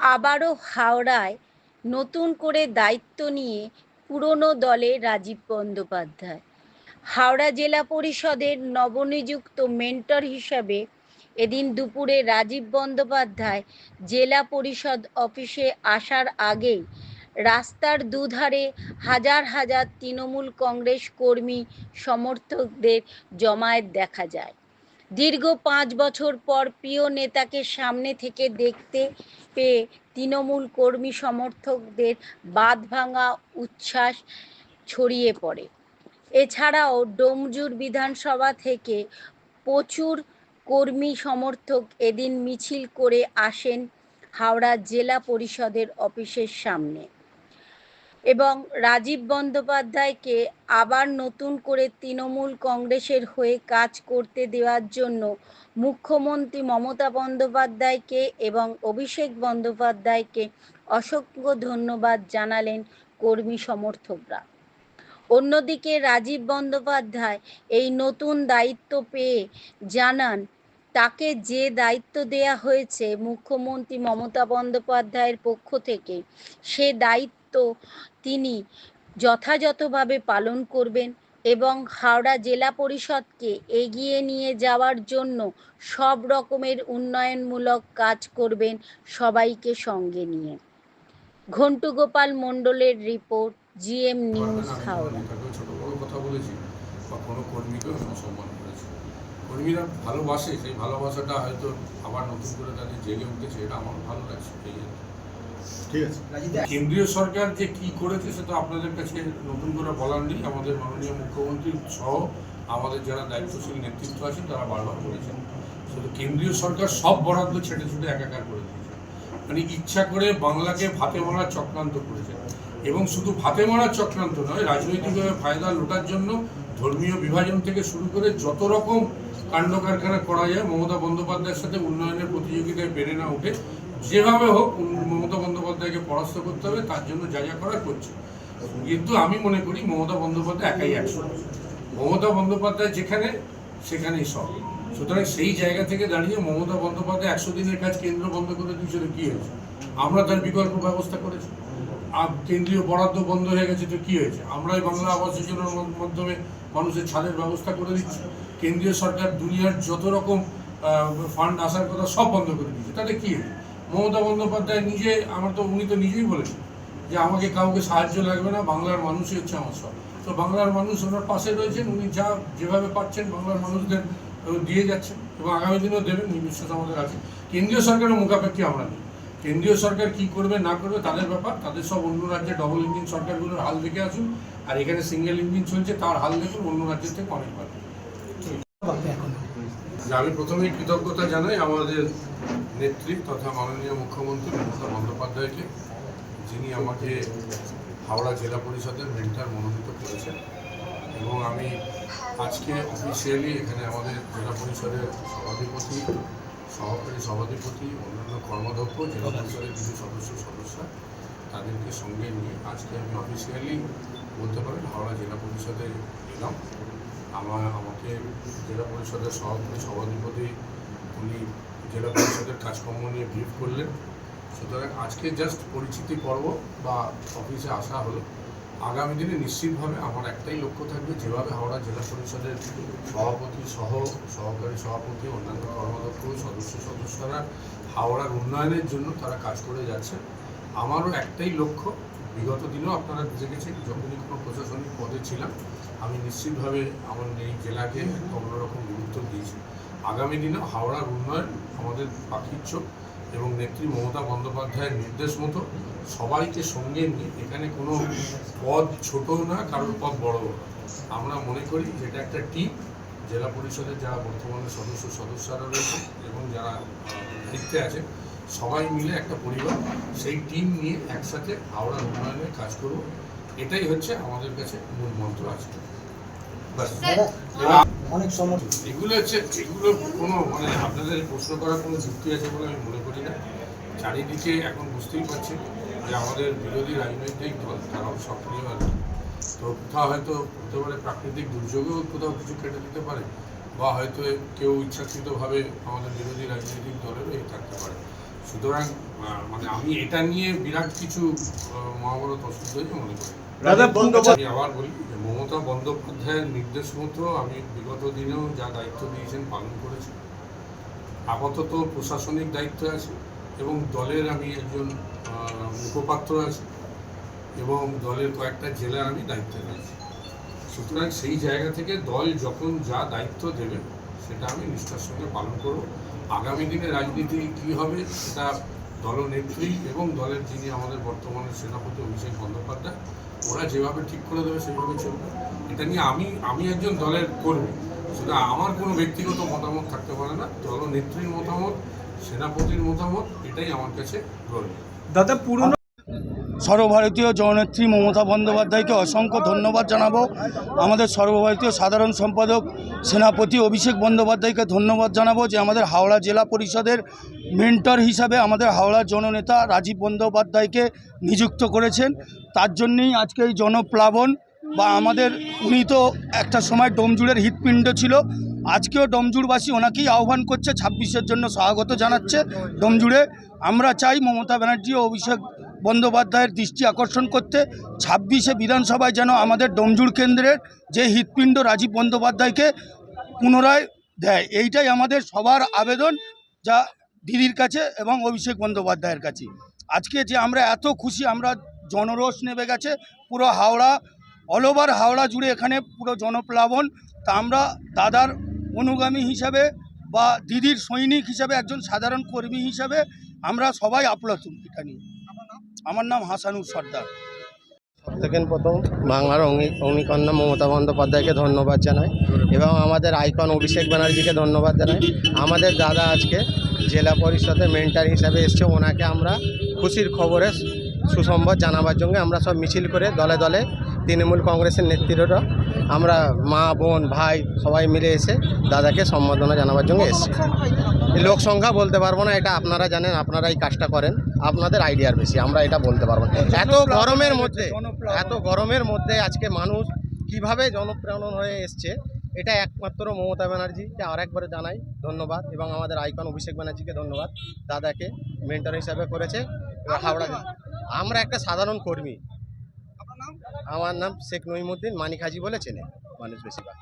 আবারও হাওড়ায় নতুন করে দায়িত্ব নিয়ে পুরনো দলে রাজীব বন্দ্যোপাধ্যায়। হাওড়া জেলা পরিষদের নবনিযুক্ত মেন্টর হিসাবে এদিন দুপুরে রাজীব বন্দ্যোপাধ্যায় জেলা পরিষদ অফিসে আসার আগেই রাস্তার দুধারে হাজার হাজার তৃণমূল কংগ্রেস কর্মী সমর্থকদের জমায়েত দেখা যায়। দীর্ঘ পাঁচ বছর পর প্রিয় নেতাকে সামনে থেকে দেখতে পেয়ে তৃণমূল কর্মী সমর্থকদের বাঁধভাঙা উচ্ছ্বাস ছড়িয়ে পড়ে। এছাড়াও ডোমজুর বিধানসভা থেকে প্রচুর কর্মী সমর্থক এদিন মিছিল করে আসেন হাওড়া জেলা পরিষদের অফিসের সামনে। এবং রাজীব বন্দ্যোপাধ্যায়কে আবার নতুন করে তৃণমূল কংগ্রেসের হয়ে কাজ করতে দেওয়ার জন্য মুখ্যমন্ত্রী মমতা বন্দ্যোপাধ্যায়কে এবং অভিষেক বন্দ্যোপাধ্যায়কে অসংখ্য ধন্যবাদ জানালেন কর্মী সমর্থকরা। অন্যদিকে রাজীব বন্দ্যোপাধ্যায় এই নতুন দায়িত্ব পেয়ে জানান, তাকে যে দায়িত্ব দেয়া হয়েছে মুখ্যমন্ত্রী মমতা বন্দ্যোপাধ্যায়ের পক্ষ থেকে, সে দায়িত্ব তিনি যথাযথভাবে পালন করবেন এবং হাওড়া জেলা পরিষদকে এগিয়ে নিয়ে যাওয়ার জন্য সব রকমের উন্নয়নমূলক কাজ করবেন সবাইকে সঙ্গে নিয়ে। ঘন্টু গোপাল মণ্ডলের রিপোর্ট, জিএম নিউজ, হাওড়া। কর্মীরা ভালোবাসে, সেই ভালোবাসাটা হয়তো আবার নতুন করে তাদের জেগে উঠেছে, এটা আমার ভালো লাগছে, এই। ঠিক আছে। কেন্দ্রীয় সরকার যে কি করেছে সেটা আপনাদের কাছে নতুন করে বলার নেই। আমাদের মাননীয় মুখ্যমন্ত্রী সহ আমাদের যারা দায়িত্বশীল নেতৃত্ব আছেন তারা বারবার বলেছেন শুধু কেন্দ্রীয় সরকার সব বরাদ্দ ছেটে ছুটে একাকার করে দিয়েছে। মানে ইচ্ছা করে বাংলাকে ভাতে মারার চক্রান্ত করেছে। এবং শুধু ভাতে মারার চক্রান্ত নয় রাজনৈতিকভাবে ফায়দা লোটার জন্য ধর্মীয় বিভাজন থেকে শুরু করে যত রকম কাণ্ড কারখানা করা যায় মমতা বন্দ্যোপাধ্যায়ের সাথে উন্নয়নের প্রতিযোগিতায় বেড়ে না উঠে যেভাবে হোক, মমতা বন্দ্যোপাধ্যায়কে পরাস্ত করতে হবে, তার জন্য যা যা করার করছে। কিন্তু আমি মনে করি মমতা বন্দ্যোপাধ্যায় একাই একশো। মমতা বন্দ্যোপাধ্যায় যেখানে, সেখানেই সব। সুতরাং সেই জায়গা থেকে দাঁড়িয়ে মমতা বন্দ্যোপাধ্যায় একশো দিনের কাজ কেন্দ্র বন্ধ করে দিয়েছিল, কি হয়েছে? আমরা তার বিকল্প ব্যবস্থা করেছি। আর কেন্দ্রীয় বরাদ্দ বন্ধ হয়ে গেছে, তো কি হয়েছে? আমরাই বাংলা আবাস যোজনার মাধ্যমে মানুষের ছাদের ব্যবস্থা করে দিচ্ছি। কেন্দ্রীয় সরকার দুনিয়ার যত রকম ফান্ড আসার কথা সব বন্ধ করে দিচ্ছে তাতে কি হয়েছে? মমতা বন্দ্যোপাধ্যায় নিজে, আমার তো উনি তো নিজেই বলেছেন যে আমাকে কাউকে সাহায্য লাগবে না, বাংলার মানুষই হচ্ছে আমার সব। তো বাংলার মানুষ ওনার পাশে রয়েছেন, উনি যা যেভাবে পাচ্ছেন বাংলার মানুষদের দিয়ে যাচ্ছেন এবং আগামী দিনেও দেবেন বিশ্বাস আমাদের আছে। কেন্দ্রীয় সরকারের মুখাপেক্ষি আমরা নেই। কেন্দ্রীয় সরকার কি করবে, না করবে, তাদের ব্যাপার, তাদের সব অন্য রাজ্যে ডবল ইঞ্জিন সরকারগুলোর হাল দেখে আসুন। আর এখানে সিঙ্গেল ইঞ্জিন চলছে, তার হাল দেখুন, অন্য রাজ্যের থেকে অনেক যে আমি প্রথমেই কৃতজ্ঞতা জানাই আমাদের নেত্রী তথা মাননীয় মুখ্যমন্ত্রী মমতা বন্দ্যোপাধ্যায়কে, যিনি আমাকে হাওড়া জেলা পরিষদের মেন্টার মনোনীত করেছেন। এবং আমি আজকে অফিসিয়ালি এখানে আমাদের জেলা পরিষদের সভাধিপতি, সহকারী সভাধিপতি, অন্যান্য কর্মদক্ষ জেলা পরিষদের কিছু সদস্য, সদস্যা, তাদেরকে সঙ্গে নিয়ে আজকে আমি অফিসিয়ালি বলতে পারেন হাওড়া জেলা পরিষদে এলাম। আমার আমাকে জেলা পরিষদের সভাপতি, সভাধিপতি, উনি জেলা পরিষদের কাজকর্ম নিয়ে ব্রিফ করলেন। সুতরাং আজকে জাস্ট পরিচিতি পর্ব বা অফিসে আসা হলো। আগামী দিনে নিশ্চিতভাবে আমার একটাই লক্ষ্য থাকবে, যেভাবে হাওড়া জেলা পরিষদের সভাপতি সহ সহকারী সভাপতি, অন্যান্য কর্মদক্ষ, সদস্য সদস্যরা হাওড়ার উন্নয়নের জন্য তারা কাজ করে যাচ্ছে। আমারও একটাই লক্ষ্য, বিগত দিনেও আপনারা দেখেছেন, যখনই কোনো প্রশাসনিক পদে ছিলাম আমি নিশ্চিতভাবে আমার এই জেলাকে অন্যরকম গুরুত্ব দিয়েছি আগামী দিনে হাওড়ার উন্নয়ন আমাদের পাখির চোখ এবং নেত্রী মমতা বন্দ্যোপাধ্যায়ের নির্দেশ মতো সবাইকে সঙ্গে নিয়ে এখানে কোনো পদ ছোট না, কারোর পদ বড় না। আমরা মনে করি এটা একটা টিম জেলা পরিষদের যারা বর্তমানে সদস্য, সদস্যরা রয়েছে এবং যারা দায়িত্বে আছে, সবাই মিলে একটা পরিবার, সেই টিম নিয়ে একসাথে হাওড়ার উন্নয়নে কাজ করব এটাই হচ্ছে আমাদের কাছে মূল মন্ত্র আছে ব্যাস। এবার অনেক সময় এগুলো হচ্ছে এগুলো কোনো মানে আপনাদের প্রশ্ন করার কোনো যুক্তি আছে বলে আমি মনে করি না। চারিদিকে এখন বুঝতেই পারছি যে আমাদের বিরোধী রাজনৈতিক দল তারাও সক্রিয় আছে তো কোথাও হয়তো হতে পারে প্রাকৃতিক দুর্যোগেও কোথাও কিছু কেটে দিতে পারে বা হয়তো কেউ ইচ্ছাকৃতভাবে আমাদের বিরোধী রাজনৈতিক দলেরও থাকতে পারে। সুতরাং আহ, মানে আমি এটা নিয়ে বিরাট কিছু মহাভারত অসুস্থ হয়েছে মনে করি। দাদা আমি আবার বলি যে মমতা বন্দ্যোপাধ্যায়ের নির্দেশ মতো আমি বিগত দিনেও যা দায়িত্ব দিয়েছেন পালন করেছি। আপাতত প্রশাসনিক দায়িত্ব আছে এবং দলের আমি একজন আহ, মুখপাত্র আছি এবং দলের কয়েকটা জেলার আমি দায়িত্বে রয়েছি সুতরাং সেই জায়গা থেকে দল যখন যা দায়িত্ব দেবে সেটা আমি নিষ্ঠার সঙ্গে পালন করব। আগামী দিনে রাজনীতি কী হবে সেটা দলনেত্রী এবং দলের যিনি আমাদের বর্তমানে সেনাপতি অভিষেক বন্দ্যোপাধ্যায়, ওরা যেভাবে ঠিক করে দেবে সেভাবে চলবে। এটা নিয়ে আমি আমি একজন দলের কর্মী, সেটা আমার কোনো ব্যক্তিগত মতামত থাকতে পারে না। দলনেত্রীর মতামত, সেনাপতির মতামত, এটাই আমার কাছে গ্রহণীয় দাদা, পুরনো সর্বভারতীয় জননেত্রী মমতা বন্দ্যোপাধ্যায়কে অসংখ্য ধন্যবাদ জানাব। আমাদের সর্বভারতীয় সাধারণ সম্পাদক সেনাপতি অভিষেক বন্দ্যোপাধ্যায়কে ধন্যবাদ জানাব যে আমাদের হাওড়া জেলা পরিষদের মেন্টর হিসাবে আমাদের হাওড়ার জননেতা রাজীব বন্দ্যোপাধ্যায়কে নিযুক্ত করেছেন। তার জন্যেই আজকে এই জনপ্লাবন বা আমাদের উনি তো একটা সময় ডোমজুড়ের হৃৎপিণ্ড ছিল। আজকেও ডোমজুড়বাসী ওনাকেই আহ্বান করছে, ছাব্বিশের জন্য স্বাগত জানাচ্ছে ডোমজুড়ে। আমরা চাই মমতা ব্যানার্জি ও অভিষেক বন্দ্যোপাধ্যায়ের দৃষ্টি আকর্ষণ করতে ছাব্বিশে বিধানসভায় যেন আমাদের ডোমজুড় কেন্দ্রের যে হৃৎপিণ্ড রাজীব বন্দ্যোপাধ্যায়কে পুনরায় দেয়, এইটাই আমাদের সবার আবেদন যা দিদির কাছে এবং অভিষেক বন্দ্যোপাধ্যায়ের কাছে। আজকে যে আমরা এত খুশি, আমরা জনরোষ নেমে গেছে, পুরো হাওড়া অল ওভার হাওড়া জুড়ে এখানে পুরো জনপ্লাবন, তা আমরা দাদার অনুগামী হিসাবে বা দিদির সৈনিক হিসাবে, একজন সাধারণ কর্মী হিসাবে আমরা সবাই আপ্লুত এটা নিয়ে। আমার নাম হাসানুর সর্দার। থেকে প্রথম বাংলার অগ্নি অগ্নিকন্যা মমতা বন্দ্যোপাধ্যায়কে ধন্যবাদ জানাই এবং আমাদের আইকন অভিষেক ব্যানার্জিকে ধন্যবাদ জানাই। আমাদের দাদা আজকে জেলা পরিষদের মেন্টার হিসাবে এসছে। ওনাকে আমরা খুশির খবরে সুসংবাদ জানাবার জন্য আমরা সব মিছিল করে দলে দলে তৃণমূল কংগ্রেসের নেতৃত্বরা আমরা মা, বোন, ভাই সবাই মিলে এসে দাদাকে সম্বর্ধনা জানাবার জন্য এসেছি। লোক সংখ্যা বলতে পারব না এটা আপনারা জানেন আপনারা এই কাজটা করেন। আপনাদের আইডিয়ার বেশি আমরা এটা বলতে পারব না। এত গরমের মধ্যে এত গরমের মধ্যে আজকে মানুষ কীভাবে জনপ্রেরণ হয়ে এসছে এটা একমাত্র মমতা ব্যানার্জিকে আরেকবার জানাই ধন্যবাদ এবং আমাদের আইকন অভিষেক ব্যানার্জিকে ধন্যবাদ দাদাকে মেন্টর হিসাবে করেছে হাওড়া আমরা একটা সাধারণ কর্মী। আমার নাম শেখ নইমুদ্দিন মানিক হাজি বলে চেনে মানুষ বেশিরভাগ।